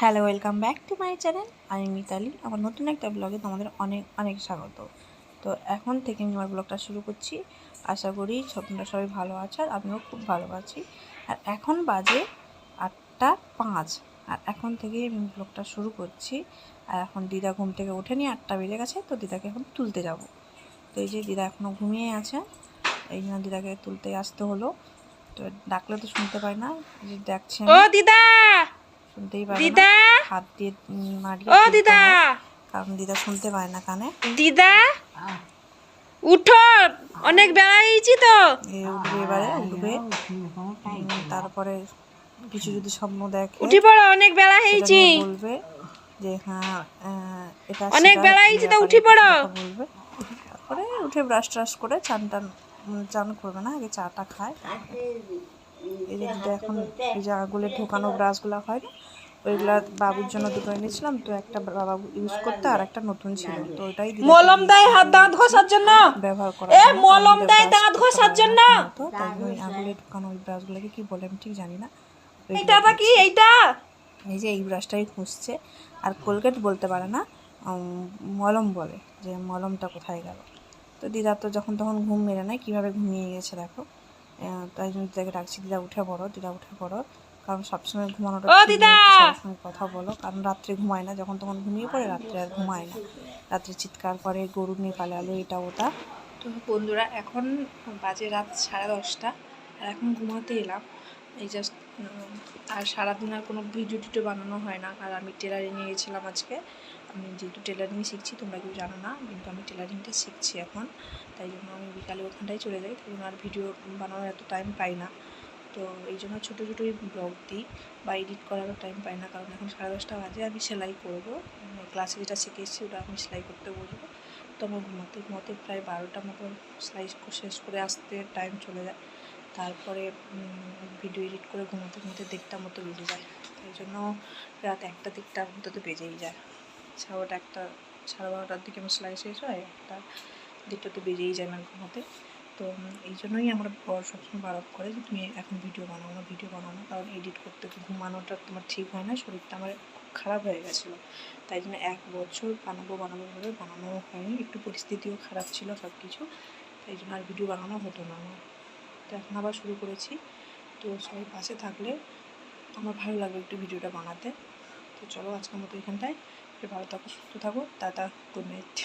Hello welcome back to my channel আমি মিতালি আমার নতুন একটা ব্লগে তোমাদের অনেক অনেক স্বাগত। তো এখন থেকে আমি আমার ব্লগটা শুরু করছি। আশা করি তোমরা সবাই ভালো আছো আর আমিও খুব ভালো আছি। আর এখন বাজে আটটা পাঁচ। আর এখন থেকে আমি ব্লগটা শুরু করছি। আর এখন দিদা ঘুম থেকে ওঠেনি, আটটা বেজে গেছে, তো দিদাকে এখন তুলতে যাব। তো এই যে দিদা এখনও ঘুমিয়ে আছে, এই জন্য দিদাকে তুলতে আসতে হলো। তো ডাকলে তো শুনতে পাই না যে দেখছি ও দিদা! শুনতেই পাই দিদা? হাত দিয়ে উম, ও দিদা! কারণ দিদা শুনতে পায় না কানে। দিদা! উঠো! অনেক তো। উঠবে এবারে উঠবে। তারপরে কিছু যদি স্বপ্ন দেখে উঠি পড়ো অনেক বেলা হয়েছি। বলবে যে হ্যাঁ এটা অনেক বেলা হয়েছে তো উঠি পড়ো। বলবে। তারপরে উঠে ব্রাশ ট্রাশ করে চান টান চান করবে না আগে চাটা খায়। এই যে এখন এই যে আঙুলে ঢোকানো ব্রাশগুলো হয় ওইগুলা বাবুর জন্য দুটো এনেছিলাম তো একটা বাবা ইউজ করতে আর একটা নতুন ছিল তো দিদাকে মলম দেয় হাত দাঁত ঘষার জন্য। ব্যবহার করা এ মলম দেয় দাঁত ঘষার জন্য। তো তাই ওই আঙুলে ঢোকানো ওই ব্রাশগুলোকে কি বলে আমি ঠিক জানি না। এইটা কি? এইটা? এই যে এই ব্রাশটাই খুঁজছে আর কোলগেট বলতে পারে না মলম বলে যে মলমটা কোথায় গেল। তো দিদা তো যখন তখন ঘুম মেরে নেয় কীভাবে ঘুমিয়ে গেছে দেখো। তাই জন্য দিদাকে ডাকছি দিদা উঠে পড়ো দিদা উঠে পড়ো। কারণ সবসময় ঘুমানোটা সবসময় কথা বলো। কারণ রাত্রে ঘুমায় না যখন তখন ঘুমিয়ে পড়ে রাত্রে আর ঘুমায় না। রাত্রে চিৎকার করে গরু নিয়ে পালালো এটা ওটা। তো বন্ধুরা এখন বাজে রাত সাড়ে দশটা আর এখন ঘুমাতে এলাম। এই জাস্ট আর সারাদিন আর কোনো ভিডিও টিডিও বানানো হয় না। আর আমি টেলারিং নিয়ে গেছিলাম আজকে। আমি যেহেতু টেলারিং শিখছি, তোমরা কেউ জানো না, কিন্তু আমি টেলারিংটা শিখছি এখন। তাই জন্য আমি বিকালে ওখানটাই চলে যাই। জন্য আর ভিডিও বানানোর এত টাইম পাই না। তো এই জন্য ছোটো ছোটোই ব্লগ দিই বা এডিট করারও টাইম পাই না, কারণ এখন সাড়ে দশটা বাজে, আমি সেলাই করব। ক্লাসে যেটা শিখে এসেছি ওটা আমি সেলাই করতে বসবো। তো আমার ঘুমাতে ঘুমাতে প্রায় বারোটা মতো সেলাই শেষ করে আসতে টাইম চলে যায়। তারপরে ভিডিও এডিট করে ঘুমাতে ঘুমাতে দেড়টা মতো বেজে যায়। তাই জন্য রাত একটা দিকটা অন্তত বেজেই যায়। সাড়ে বারোটা একটা সাড়ে বারোটার দিকে আমার সেলাই শেষ হয়, একটা দিকটা তো বেজেই যায় আমার ঘুমোতে। তো এই জন্যই আমার বর সবসময় বারণ করে যে, তুমি এখন ভিডিও বানাও না, ভিডিও বানাও না, কারণ এডিট করতে ঘুমানোটা তোমার ঠিক হয় না, শরীরটা আমার খুব খারাপ হয়ে গেছিল। তাই জন্য এক বছর বানাবো বানাবো ভাবে বানানো হয়নি, একটু পরিস্থিতিও খারাপ ছিল সব কিছু তাই জন্য আর ভিডিও বানানো হতো না আমার। তো এখন আবার শুরু করেছি। তো সবাই পাশে থাকলে আমার ভালো লাগবে একটু ভিডিওটা বানাতে। তো চলো আজকের মতো এখানটায়। ভালো থাকো সুস্থ থাকো দাদা গুড নাইট